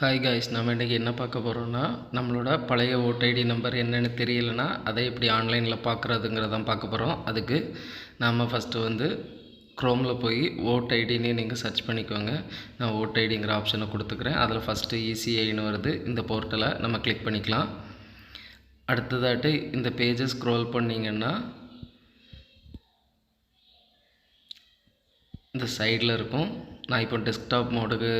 Hi guys நம்ம இன்றைக்கி என்ன பார்க்க போகிறோன்னா நம்மளோட பழைய ஓட் ஐடி நம்பர் என்னென்னு தெரியலனா அதை எப்படி ஆன்லைனில் பார்க்குறதுங்கிறதான் பார்க்க போகிறோம் அதுக்கு நாம் ஃபஸ்ட்டு வந்து க்ரோமில் போய் ஓட் ஐடின்னு நீங்கள் சர்ச் பண்ணிக்கோங்க. நான் ஓட் ஐடிங்கிற ஆப்ஷனை கொடுத்துக்கிறேன். அதில் ஃபஸ்ட்டு இசிஐன்னு வருது. இந்த போர்ட்டலை நம்ம கிளிக் பண்ணிக்கலாம். அடுத்ததாட்டு இந்த பேஜை ஸ்க்ரோல் பண்ணிங்கன்னா இந்த சைடில் இருக்கும். நான் இப்போ டெஸ்க்டாப் மோடுக்கு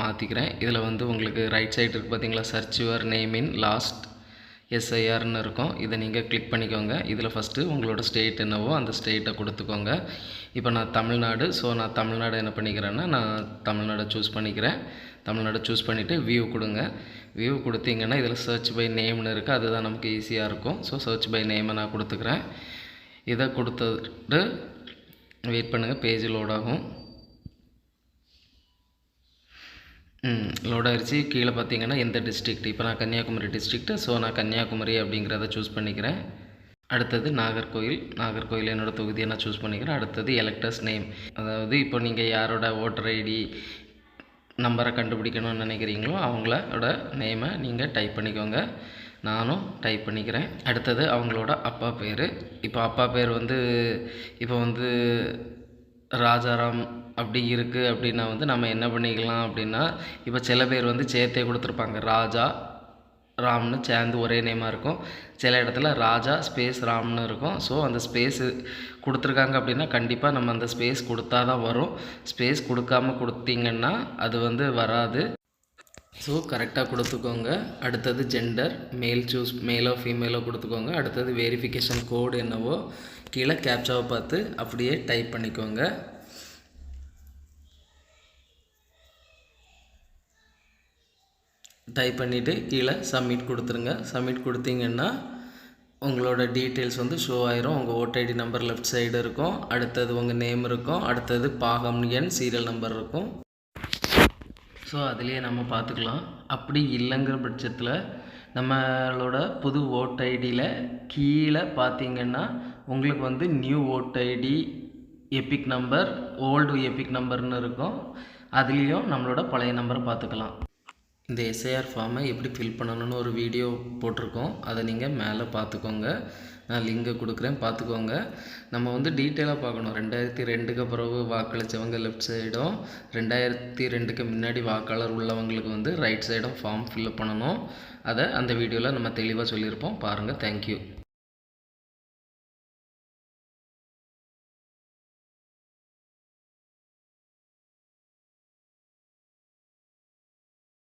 மாற்றிக்கிறேன் இதில் வந்து உங்களுக்கு ரைட் சைடு இருக்குது பார்த்தீங்களா search your name in last எஸ்ஐஆர்னு இருக்கும். இதை நீங்கள் கிளிக் பண்ணிக்கோங்க. இதில் ஃபஸ்ட்டு உங்களோட ஸ்டேட் என்னவோ அந்த ஸ்டேட்டை கொடுத்துக்கோங்க. இப்போ நான் தமிழ்நாடு. ஸோ நான் தமிழ்நாடு என்ன பண்ணிக்கிறேன்னா நான் தமிழ்நாடை சூஸ் பண்ணிக்கிறேன். தமிழ்நாடை சூஸ் பண்ணிவிட்டு வியூ கொடுங்க. வியூ கொடுத்தீங்கன்னா இதில் சர்ச் பை நேம்னு இருக்குது அதுதான் நமக்கு ஈஸியாக இருக்கும். ஸோ சர்ச் பை நேமை நான் கொடுத்துக்கிறேன். இதை கொடுத்துட்டு வெயிட் பண்ணுங்கள் பேஜ் லோட் ஆகும். ம் லோட் கீழே பார்த்தீங்கன்னா எந்த டிஸ்ட்ரிக்ட் இப்போ நான் கன்னியாகுமரி டிஸ்ட்ரிக்ட்டு ஸோ நான் கன்னியாகுமரி அப்படிங்கிறத சூஸ் பண்ணிக்கிறேன். அடுத்தது நாகர்கோயில் நாகர்கோயில் என்னோடய தொகுதியை நான் சூஸ் பண்ணிக்கிறேன். அடுத்தது எலக்டர்ஸ் நேம் அதாவது இப்போ நீங்கள் யாரோட ஓட்டர் ஐடி நம்பரை கண்டுபிடிக்கணும்னு நினைக்கிறீங்களோ அவங்களோட நேமை நீங்கள் டைப் பண்ணிக்கோங்க. நானும் டைப் பண்ணிக்கிறேன். அடுத்தது அவங்களோட அப்பா பேர். இப்போ அப்பா பேர் வந்து இப்போ வந்து ராஜாராம் அப்படி இருக்குது அப்படின்னா வந்து நம்ம என்ன பண்ணிக்கலாம் அப்படின்னா இப்போ சில பேர் வந்து சேர்த்தே கொடுத்துருப்பாங்க. ராஜா ராம்னு சேர்ந்து ஒரே நேமாக இருக்கும். சில இடத்துல ராஜா ஸ்பேஸ் ராம்னு இருக்கும். ஸோ அந்த ஸ்பேஸு கொடுத்துருக்காங்க அப்படின்னா கண்டிப்பாக நம்ம அந்த ஸ்பேஸ் கொடுத்தா தான் வரும். ஸ்பேஸ் கொடுக்காம கொடுத்தீங்கன்னா அது வந்து வராது. ஸோ கரெக்டாக கொடுத்துக்கோங்க. அடுத்தது ஜெண்டர் மேல் சூஸ் மேலோ ஃபீமேலோ கொடுத்துக்கோங்க. அடுத்தது வெரிஃபிகேஷன் கோடு என்னவோ கீழே கேப்சாவை பார்த்து அப்படியே டைப் பண்ணிக்கோங்க. டைப் பண்ணிவிட்டு கீழே சப்மிட் கொடுத்துருங்க. சப்மிட் கொடுத்தீங்கன்னா உங்களோட டீட்டெயில்ஸ் வந்து ஷோ ஆயிரும். உங்கள் ஓடிஐடி நம்பர் லெஃப்ட் சைடு இருக்கும். அடுத்தது உங்கள் நேம் இருக்கும். அடுத்தது பாகம் எண் சீரியல் நம்பர் இருக்கும். ஸோ அதுலேயே நம்ம பார்த்துக்கலாம். அப்படி இல்லைங்கிற பட்சத்தில் நம்மளோட புது ஓட் ஐடியில் கீழே பார்த்தீங்கன்னா உங்களுக்கு வந்து new vote ID EPIC number old EPIC நம்பர்னு இருக்கும். அதுலேயும் நம்மளோட பழைய நம்பரை பார்த்துக்கலாம். இந்த எஸ்ஐஆர் ஃபார்மை எப்படி ஃபில் பண்ணணும்னு ஒரு வீடியோ போட்டிருக்கோம். அதை நீங்கள் மேலே பார்த்துக்கோங்க. நான் லிங்கை கொடுக்குறேன். பார்த்துக்கோங்க. நம்ம வந்து டீட்டெயிலாக பார்க்கணும். ரெண்டாயிரத்தி ரெண்டுக்கு பிறகு வாக்களித்தவங்க லெஃப்ட் சைடும் ரெண்டாயிரத்தி ரெண்டுக்கு முன்னாடி வாக்காளர் உள்ளவங்களுக்கு வந்து ரைட் சைடும் ஃபார்ம் ஃபில்அப் பண்ணணும். அதை அந்த வீடியோவில் நம்ம தெளிவாக சொல்லியிருப்போம். பாருங்கள் தேங்க்யூ